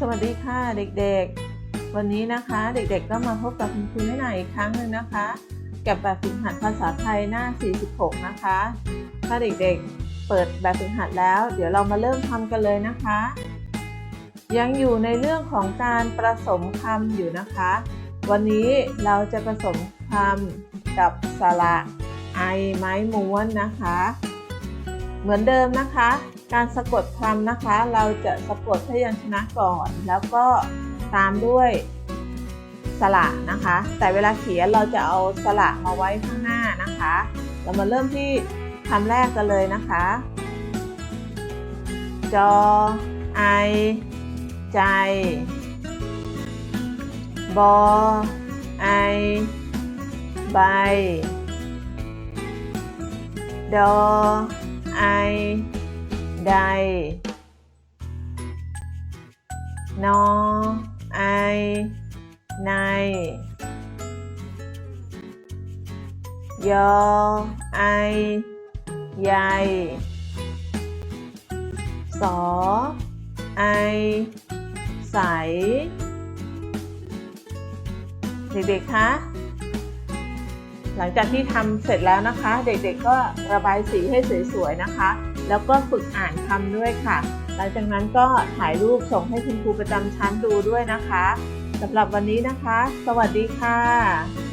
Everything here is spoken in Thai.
สวัสดีค่ะเด็กๆ วันนี้นะคะเด็กๆก็มาพบกับคุณครูไม่หน่อยอีกครั้งหนึ่งนะคะ กับแบบฝึกหัดภาษาไทยหน้า 46 นะคะ ถ้าเด็กๆเปิดแบบฝึกหัดแล้ว เดี๋ยวเรามาเริ่มทำกันเลยนะคะ ยังอยู่ในเรื่องของการผสมคำอยู่นะคะ วันนี้เราจะผสมคำกับสระไอไม้ม้วนนะคะ เหมือนเดิมนะคะ การสะกดคำนะคะ เราจะสะกดพยัญชนะก่อน แล้วก็ตามด้วยสระนะคะ แต่เวลาเขียนเราจะเอาสระมาไว้ข้างหน้านะคะ เรามาเริ่มที่คำแรกกันเลยนะคะ จอ ไอ ใจ บอ ไอ ใบ ดอ ไอ ใด นอ ไอ ใน ยอ ไอใยสอ ไอ ใส เด็กๆ คะ หลังจากที่ทำเสร็จแล้วนะคะ เด็กๆ ก็ระบายสีให้สวยๆ นะคะ แล้วก็ฝึกอ่านคำด้วยค่ะ หลังจากนั้นก็ถ่ายรูปส่งให้คุณครูประจำชั้นดูด้วยนะคะสำหรับวันนี้นะคะ สวัสดีค่ะ